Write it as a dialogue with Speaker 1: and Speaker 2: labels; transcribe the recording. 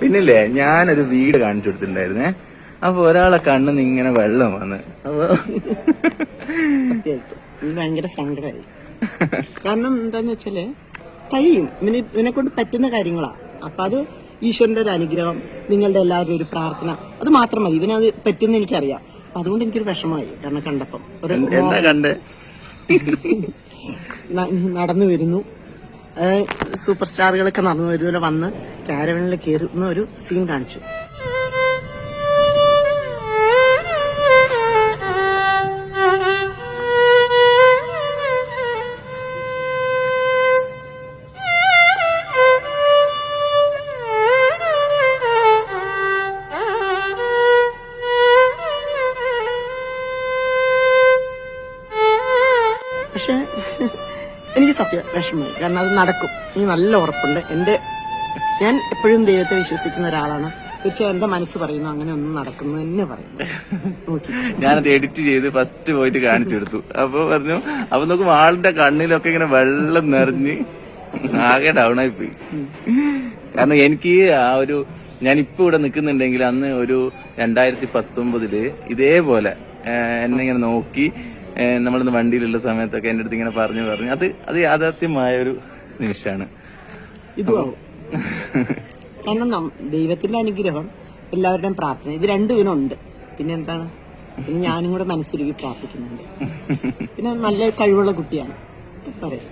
Speaker 1: പിന്നില്ലേ ഞാനൊരു വീട് കാണിച്ചു കൊടുത്തിട്ടുണ്ടായിരുന്നേ അപ്പൊ ഒരാളെ കണ്ണിന്ന് ഇങ്ങനെ വെള്ളം വന്ന് അപ്പൊ
Speaker 2: ഭയങ്കര സങ്കടമായി കാരണം എന്താന്ന് വെച്ചാൽ കഴിയും ഇവന് ഇവനെ കൊണ്ട് പറ്റുന്ന കാര്യങ്ങളാ അപ്പൊ അത് ഈശ്വരന്റെ ഒരു അനുഗ്രഹം നിങ്ങളുടെ എല്ലാവരുടെയും ഒരു പ്രാർത്ഥന അത് മാത്രം മതി ഇവനത് പറ്റുന്ന എനിക്കറിയാം അപ്പൊ അതുകൊണ്ട് എനിക്കൊരു വിഷമമായി കാരണം കണ്ടപ്പം ഒരു
Speaker 1: എന്താ കണ്ടേ
Speaker 2: ന- നടന്നു വരുന്നു സൂപ്പർ സ്റ്റാറുകളൊക്കെ നടന്നു. ഇതുപോലെ വന്ന് കാരവനിൽ കയറുന്ന ഒരു സീൻ കാണിച്ചു. പക്ഷെ എനിക്ക് സത്യം വിഷമമായി. കാരണം അത് നടക്കും. എനിക്ക് നല്ല ഉറപ്പുണ്ട്. എന്റെ ഞാൻ എപ്പോഴും ദൈവത്തെ വിശ്വസിക്കുന്ന ഒരാളാണ്. തീർച്ചയായും എന്റെ മനസ്സ് പറയുന്നു അങ്ങനെ ഒന്നും നടക്കുന്നു തന്നെ പറയുന്നു.
Speaker 1: ഞാനത് എഡിറ്റ് ചെയ്ത് ഫസ്റ്റ് പോയിട്ട് കാണിച്ചു കൊടുത്തു അപ്പൊ പറഞ്ഞു അപ്പൊ നോക്കും ആളുടെ കണ്ണിലൊക്കെ ഇങ്ങനെ വെള്ളം നിറഞ്ഞ് ആകെ ഡൗൺ ആയി പോയി കാരണം എനിക്ക് ആ ഒരു ഞാൻ ഇപ്പൊ ഇവിടെ നിൽക്കുന്നുണ്ടെങ്കിൽ അന്ന് ഒരു രണ്ടായിരത്തി പത്തൊമ്പതിൽ ഇതേപോലെ എന്നെ ഇങ്ങനെ നോക്കി നമ്മളിന്ന് വണ്ടിയിലുള്ള സമയത്തൊക്കെ എന്റെ അടുത്ത് ഇങ്ങനെ പറഞ്ഞു പറഞ്ഞു. അത് അത് യാഥാർത്ഥ്യമായ ഒരു നിമിഷമാണ്.
Speaker 2: കാരണം ദൈവത്തിന്റെ അനുഗ്രഹം എല്ലാവരുടെയും പ്രാർത്ഥന ഇത് രണ്ടും ഉണ്ട് പിന്നെ എന്താണ്? പിന്നെ ഞാനും കൂടെ മനസ്സിലുകി പ്രാർത്ഥിക്കുന്നുണ്ട്. പിന്നെ നല്ല കഴിവുള്ള കുട്ടിയാണ്. പറയാം.